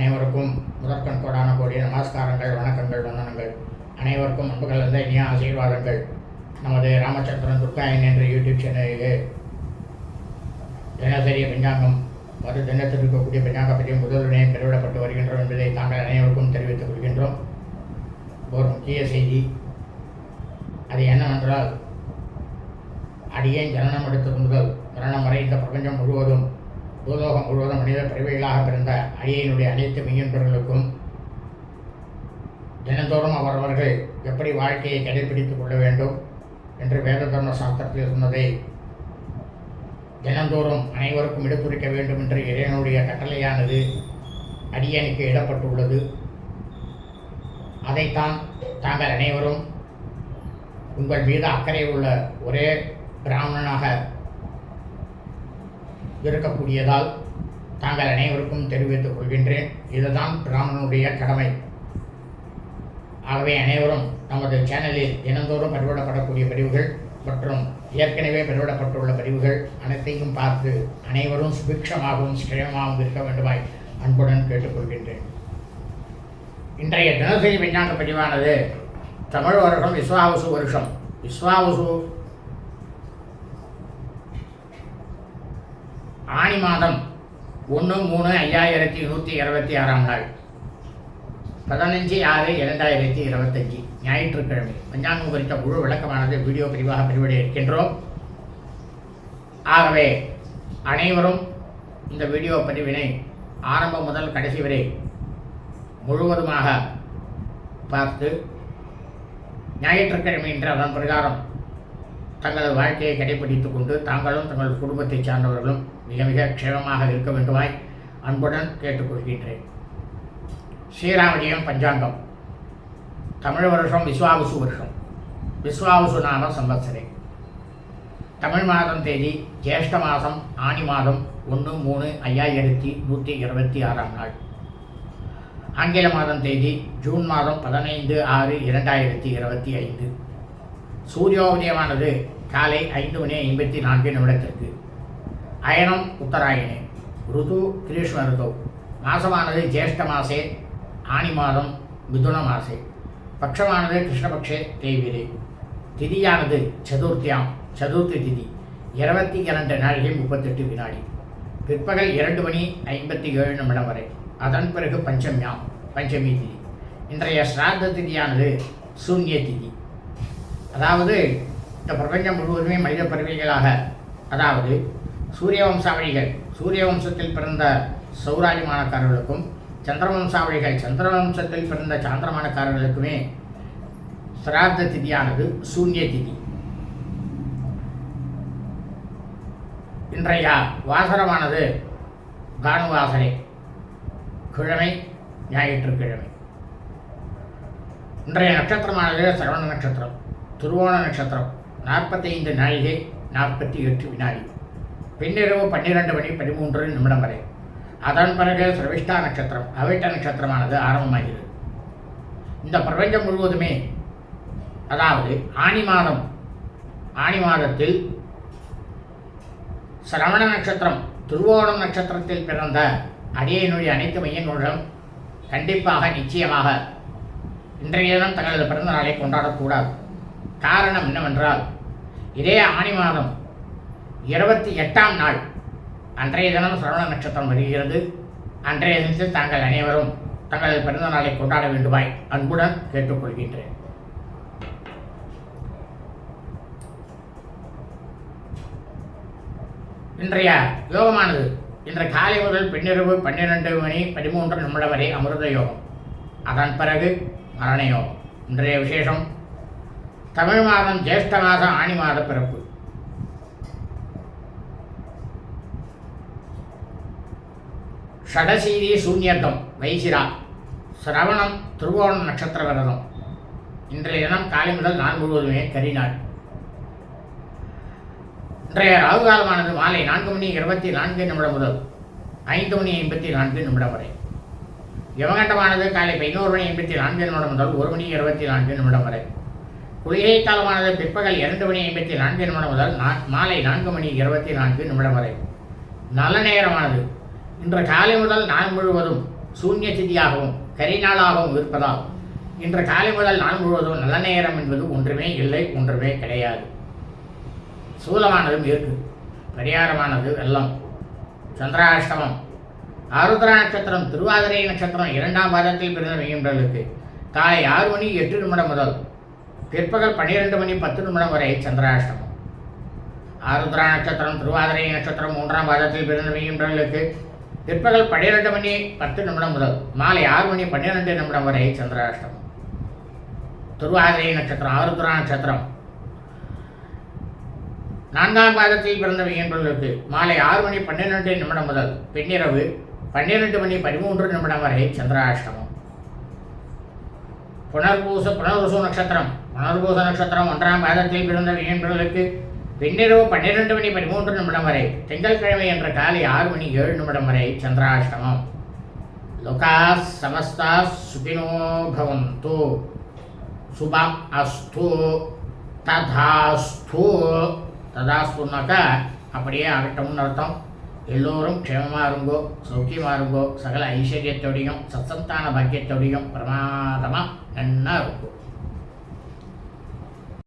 அனைவருக்கும் முதற்கண் கோடான கோடிய நமஸ்காரங்கள் வணக்கங்கள் வந்தனங்கள். அனைவருக்கும் அன்பு கலந்த இனிய ஆசீர்வாதங்கள். நமது ராமச்சந்திரன் துர்காயன் என்ற யூடியூப் சேனலிலே தினசரி பஞ்சாங்கம் மறு தினத்தில் இருக்கக்கூடிய பஞ்சாங்க பற்றியும் முதலுடனே பெருவிடப்பட்டு வருகின்றோம் என்பதை தாங்கள் அனைவருக்கும் தெரிவித்துக் கொள்கின்றோம். ஒரு முக்கிய செய்தி. அது என்னவென்றால் அடியேன் ஜனனம் எடுத்தது முதல் மரணம் வரை இந்த பிரபஞ்சம் முழுவதும் பூலோகம் முழுவதும் மனித பிறவிகளாக பிறந்த அடியனுடைய அனைத்து மெய்யன்பர்களுக்கும் தினந்தோறும் அவரவர்கள் எப்படி வாழ்க்கையை கடைபிடித்துக் கொள்ள வேண்டும் என்று வேத தர்ம சாஸ்திரத்தில் சொன்னதை தினந்தோறும் அனைவருக்கும் எடுத்துரைக்க வேண்டும் என்று இறைவனுடைய கட்டளையானது அடியனுக்கு இடப்பட்டுள்ளது. அதைத்தான் தாங்கள் அனைவரும் உங்கள் மீது அக்கறை உள்ள ஒரே பிராமணனாக இருக்கக்கூடியதால் தாங்கள் அனைவருக்கும் தெரிவித்துக் கொள்கின்றேன். இதுதான் பிராமணனுடைய கடமை. ஆகவே அனைவரும் நமது சேனலில் தினந்தோறும் பதிவிடப்படக்கூடிய பதிவுகள் மற்றும் ஏற்கனவே பதிவிடப்பட்டுள்ள பதிவுகள் அனைத்தையும் பார்த்து அனைவரும் சுபிக்ஷமாகவும் ஸ்ரேயமாகவும் இருக்க வேண்டுமாய் அன்புடன் கேட்டுக்கொள்கின்றேன். இன்றைய தினசரி விஞ்ஞான பதிவானது தமிழ் வருடம் விஸ்வாவசு வருஷம். விஸ்வாவசு ஆணி மாதம் ஒன்று மூணு ஐயாயிரத்தி நூற்றி இருபத்தி ஆறாம் நாள். பதினஞ்சு ஆறு இரண்டாயிரத்தி இருபத்தஞ்சி. ஞாயிற்றுக்கிழமை. பஞ்சாங்கம் குறித்த முழு விளக்கமானது வீடியோ பிரிவாக பிரிவடைய இருக்கின்றோம். ஆகவே அனைவரும் இந்த வீடியோ பதிவினை ஆரம்பம் முதல் கடைசி வரை முழுவதுமாக பார்த்து ஞாயிற்றுக்கிழமை என்ற அதன் பிரகாரம் தங்களது வாழ்க்கையை கடைபிடித்துக் கொண்டு தாங்களும் தங்களது குடும்பத்தைச் சார்ந்தவர்களும் மிக மிக க்ஷேமமாக இருக்க வேண்டுமாய் அன்புடன் கேட்டுக்கொள்கின்றேன். ஸ்ரீராமஜெயம் பஞ்சாங்கம். தமிழ் வருஷம் விஸ்வாவுசு வருஷம். விஸ்வாவுசு நாம சம்பத்சரே தமிழ் மாதம் தேதி ஜேஷ்ட மாதம் ஆணி மாதம் ஒன்று மூணு ஐயாயிரத்தி நூற்றி இருபத்தி ஆறாம் நாள். ஆங்கில மாதம் தேதி ஜூன் மாதம் பதினைந்து ஆறு இரண்டாயிரத்தி இருபத்தி ஐந்து. சூரியோதயமானது காலை ஐந்து மணி ஐம்பத்தி நான்கு நிமிடத்திற்கு. அயனம் உத்தராயணே. ருது கிரீஷ்ம ருது. மாசமானது ஜேஷ்ட மாசே ஆணி மாதம் மிதுன மாசே. பட்சமானது கிருஷ்ணபக்ஷே தேவிரே திதியானது சதுர்த்தியாம் சதுர்த்தி திதி இருபத்தி இரண்டு நாளிகை முப்பத்தெட்டு வினாடி. பிற்பகல் இரண்டு மணி ஐம்பத்தி ஏழு நிமிடம் வரை. அதன் பிறகு பஞ்சமியாம் பஞ்சமி திதி. இன்றைய ஸ்ராத்த திதியானது சூன்ய திதி. அதாவது இந்த பிரபஞ்சம் முழுவதுமே மனித பறவைகளாக அதாவது சூரிய வம்சாவளிகள் சூரிய வம்சத்தில் பிறந்த சௌராஜமானக்காரர்களுக்கும் சந்திரவம்சாவளிகள் சந்திரவம்சத்தில் பிறந்த சாந்திரமானக்காரர்களுக்குமே சிராத்த திதியானது சூன்ய திதி. இன்றைய வாசனமானது காணுவாசனை கிழமை ஞாயிற்றுக்கிழமை. இன்றைய நட்சத்திரமானது சரவண நட்சத்திரம் துருவோண நட்சத்திரம் நாற்பத்தைந்து நாழிகை நாற்பத்தி எட்டு வினாடி. பின்னிரவு பன்னிரெண்டு மணி பதிமூன்று நிமிடம் வரை. அதன் பிறகு சிரவிஷ்டா நட்சத்திரம் அவிட்ட நட்சத்திரமானது ஆரம்பமாகிறது. இந்த பிரபஞ்சம் முழுவதுமே அதாவது ஆணி மாதம் ஆணி மாதத்தில் சிரவண நட்சத்திரம் திருவோணம் நட்சத்திரத்தில் பிறந்த அடியனுடைய அனைத்து மையங்களும் கண்டிப்பாக நிச்சயமாக இன்றைய தினம் தங்களது பிறந்த நாளை கொண்டாடக்கூடாது. காரணம் என்னவென்றால் இதே ஆணி மாதம் இருபத்தி எட்டாம் நாள். அன்றைய தினம் சிரவண நட்சத்திரம் வருகிறது. அன்றைய தினத்தில் தாங்கள் அனைவரும் தங்களது பிறந்த நாளை கொண்டாட வேண்டுமாய் அன்புடன் கேட்டுக்கொள்கின்றேன். இன்றைய யோகமானது இன்று காலை முதல் பின்னிரவு பன்னிரெண்டு மணி பதிமூன்று நிமிடம் வரை அமிர்த யோகம். அதன் பிறகு மரண யோகம். இன்றைய விசேஷம் தமிழ் மாதம் ஜேஷ்ட மாதம் ஆணி மாத பிறப்பு. ஷடசீதி சூன்யர்த்தம் வைசிரா. சிரவணம் திருவோணம் நட்சத்திர விரதம் இன்றைய தினம் காலை முதல் நான் முழுவதுமே கரிநாள் இன்றைய ராகு காலமானது மாலை நான்கு மணி இருபத்தி நான்கு நிமிடம் முதல் ஐந்து மணி ஐம்பத்தி நான்கு நிமிடம் வரை. யமகண்டமானது காலை பதினோரு மணி ஐம்பத்தி நான்கு நிமிடம் முதல் ஒரு மணி இருபத்தி நான்கு நிமிடம் வரை. குளிகை காலமானது பிற்பகல் இரண்டு மணி ஐம்பத்தி நான்கு நிமிடம் முதல் நா- மாலை நான்கு மணி இருபத்தி நான்கு நிமிடம் வரை. நல்ல நேரமானது இன்று காலை முதல் நாள் முழுவதும் சூன்ய திதியாகவும் கரிநாளாகவும் இருப்பதால் இன்று காலை முதல் நாள் முழுவதும் நல்ல நேரம் என்பது ஒன்றுமே இல்லை ஒன்றுமே கிடையாது. சூலமானதும் இருக்கு. பரிகாரமானது வெள்ளம் சந்திராஷ்டமம். ஆருத்ரா நட்சத்திரம் திருவாதிரை நட்சத்திரம் இரண்டாம் பாதத்தில் பிறந்த மெய்யன்றலுக்கு காலை ஆறு மணி எட்டு நிமிடம் முதல் பிற்பகல் பன்னிரெண்டு மணி பத்து நிமிடம் வரை சந்திராஷ்டமம். ஆருத்ரா நட்சத்திரம் திருவாதிரை நட்சத்திரம் மூன்றாம் பாதத்தில் பிறந்த மெய்யன்றலுக்கு பிற்பகல் பன்னிரெண்டு மணி பத்து நிமிடம் முதல் மாலை ஆறு மணி பன்னிரெண்டு நிமிடம் வரை சந்திராஷ்டமம். துருவாதிரை நட்சத்திரம் ஆருத்ரா நட்சத்திரம். நான்காம் பாதத்தில் பிறந்த என்பவர்களுக்கு மாலை ஆறு மணி பன்னிரெண்டு நிமிடம் முதல் பின்னிரவு பன்னிரெண்டு மணி பதிமூன்று நிமிடம் வரை சந்திராஷ்டமம். புனர்பூச புனர்வசு நட்சத்திரம். புனர்பூச நட்சத்திரம் ஒன்றாம் பாதத்தில் பிறந்த என்பவர்களுக்கு பின்னிரவு பன்னிரெண்டு மணி பதிமூன்று நிமிடம் வரை திங்கட்கிழமை என்ற காலை ஆறு மணி ஏழு நிமிடம் வரை சந்திராஷ்டமம். லோகா சமஸ்தா சுகினோ பவந்து சுபம் அஸ்து ததாஸ்து. ததாஸ்துனாக்கா அப்படியே ஆகட்டும்னு அர்த்தம். எல்லோரும் க்ஷேமமாக இருங்கோ சௌக்கியமாக இருங்கோ சகல ஐஸ்வர்யத்தோடையும் சத்சந்தான பாக்கியத்தோடையும் பிரமாதமாக நன்னா இருக்கும்